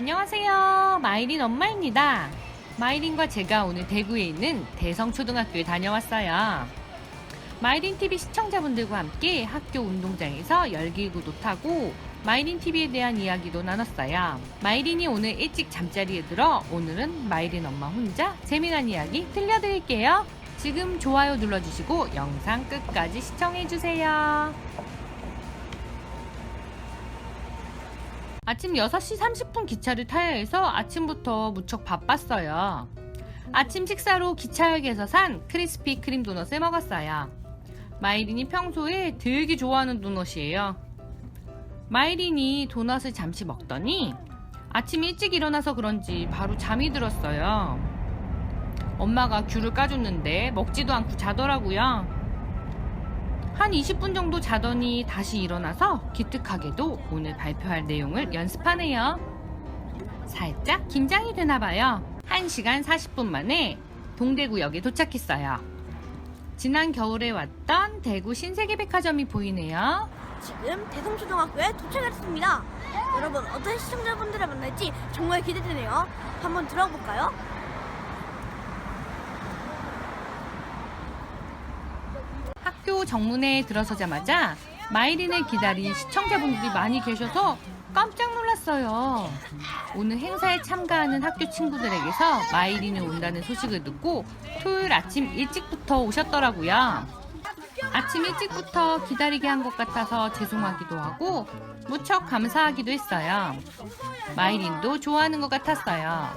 안녕하세요. 마이린 엄마입니다. 마이린과 제가 오늘 대구에 있는 대성초등학교에 다녀왔어요. 마이린 TV 시청자분들과 함께 학교 운동장에서 열기구도 타고 마이린 TV에 대한 이야기도 나눴어요. 마이린이 오늘 일찍 잠자리에 들어 오늘은 마이린 엄마 혼자 재미난 이야기 들려드릴게요. 지금 좋아요 눌러주시고 영상 끝까지 시청해주세요. 아침 6시 30분 기차를 타야 해서 아침부터 무척 바빴어요. 아침 식사로 기차역에서 산 크리스피 크림 도넛을 먹었어요. 마이린이 평소에 되게 좋아하는 도넛이에요. 마이린이 도넛을 잠시 먹더니 아침 일찍 일어나서 그런지 바로 잠이 들었어요. 엄마가 귤을 까줬는데 먹지도 않고 자더라고요. 한 20분 정도 자더니 다시 일어나서 기특하게도 오늘 발표할 내용을 연습하네요. 살짝 긴장이 되나 봐요. 1시간 40분 만에 동대구역에 도착했어요. 지난 겨울에 왔던 대구 신세계백화점이 보이네요. 지금 대성초등학교에 도착했습니다. 여러분 어떤 시청자분들을 만날지 정말 기대되네요. 한번 들어볼까요? 학교 정문에 들어서자마자 마이린을 기다린 시청자분들이 많이 계셔서 깜짝 놀랐어요. 오늘 행사에 참가하는 학교 친구들에게서 마이린이 온다는 소식을 듣고 토요일 아침 일찍부터 오셨더라고요. 아침 일찍부터 기다리게 한 것 같아서 죄송하기도 하고 무척 감사하기도 했어요. 마이린도 좋아하는 것 같았어요.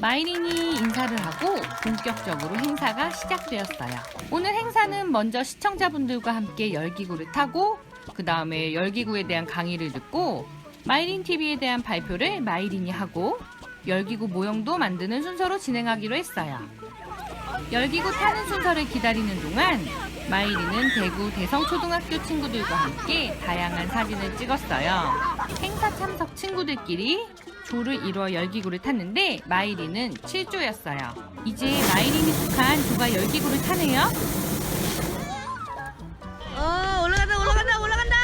마이린이 인사를 하고 본격적으로 행사가 시작되었어요. 오늘 행사는 먼저 시청자분들과 함께 열기구를 타고 그 다음에 열기구에 대한 강의를 듣고 마이린 TV에 대한 발표를 마이린이 하고 열기구 모형도 만드는 순서로 진행하기로 했어요. 열기구 타는 순서를 기다리는 동안 마이린은 대구 대성초등학교 친구들과 함께 다양한 사진을 찍었어요. 행사 참석 친구들끼리 조를 이루어 열기구를 탔는데 마이린은 7조였어요. 이제 마이린이 속한 조가 열기구를 타네요. 어 올라간다 올라간다 올라간다.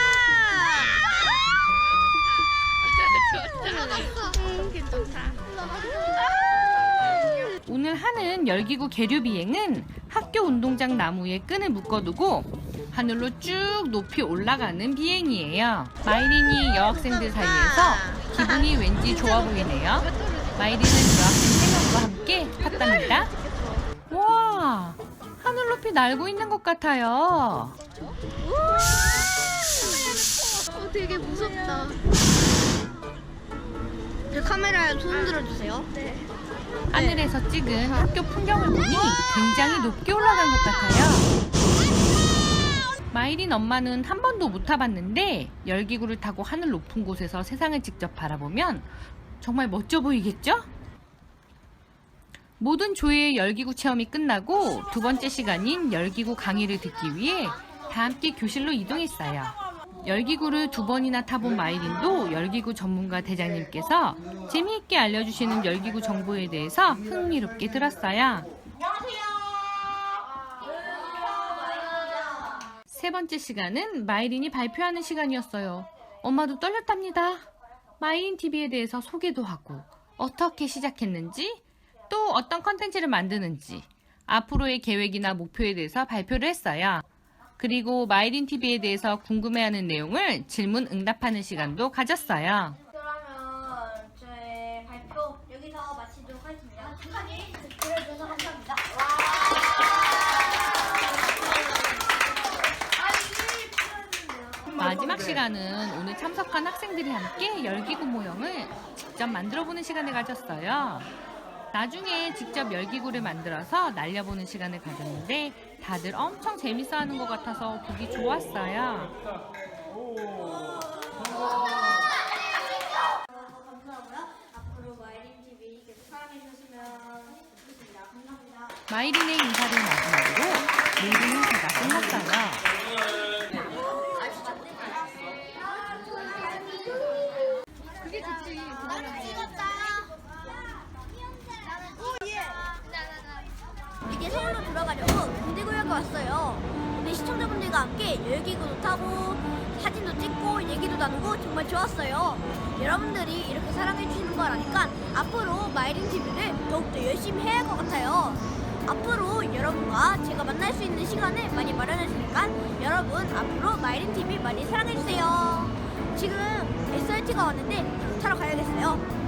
오늘 하는 열기구 계류 비행은 학교 운동장 나무에 끈을 묶어두고 하늘로 쭉 높이 올라가는 비행이에요. 마이린이 여학생들 사이에서 기분이 왠지 좋아 보이네요. 마이린은 여학생 3명과 함께 탔답니다. 와, 하늘 높이 날고 있는 것 같아요. 어 되게 무섭다. 제 카메라에 손 들어주세요. 네. 하늘에서 찍은 학교 풍경을 보니 굉장히 높게 올라간 것 같아요. 마이린 엄마는 한 번도 못 타봤는데 열기구를 타고 하늘 높은 곳에서 세상을 직접 바라보면 정말 멋져 보이겠죠? 모든 조의 열기구 체험이 끝나고 두 번째 시간인 열기구 강의를 듣기 위해 다 함께 교실로 이동했어요. 열기구를 두 번이나 타본 마이린도 열기구 전문가 대장님께서 재미있게 알려주시는 열기구 정보에 대해서 흥미롭게 들었어요. 세 번째 시간은 마이린이 발표하는 시간이었어요. 엄마도 떨렸답니다. 마이린 TV에 대해서 소개도 하고 어떻게 시작했는지 또 어떤 컨텐츠를 만드는지 앞으로의 계획이나 목표에 대해서 발표를 했어요. 그리고 마이린 TV에 대해서 궁금해하는 내용을 질문 응답하는 시간도 가졌어요. 그러면 저의 발표 여기서 마치도록 하겠습니다. 들어주셔서 감사합니다. 마지막 시간은 오늘 참석한 학생들이 함께 열기구 모형을 직접 만들어보는 시간을 가졌어요. 나중에 직접 열기구를 만들어서 날려보는 시간을 가졌는데 다들 엄청 재밌어하는 것 같아서 보기 좋았어요. 마이린의 인사를 마지막으로 모든 행사가 끝났어요. 그게 좋지. 나는 찍었다. 군대구역에 왔어요. 근데 시청자분들과 함께 열기구도 타고 사진도 찍고 얘기도 나누고 정말 좋았어요. 여러분들이 이렇게 사랑해주시는 걸 아니까 앞으로 마이린 TV를 더욱더 열심히 해야 할 것 같아요. 앞으로 여러분과 제가 만날 수 있는 시간을 많이 마련해 주니까 여러분 앞으로 마이린 TV 많이 사랑해 주세요. 지금 SRT가 왔는데 타러 가야겠어요.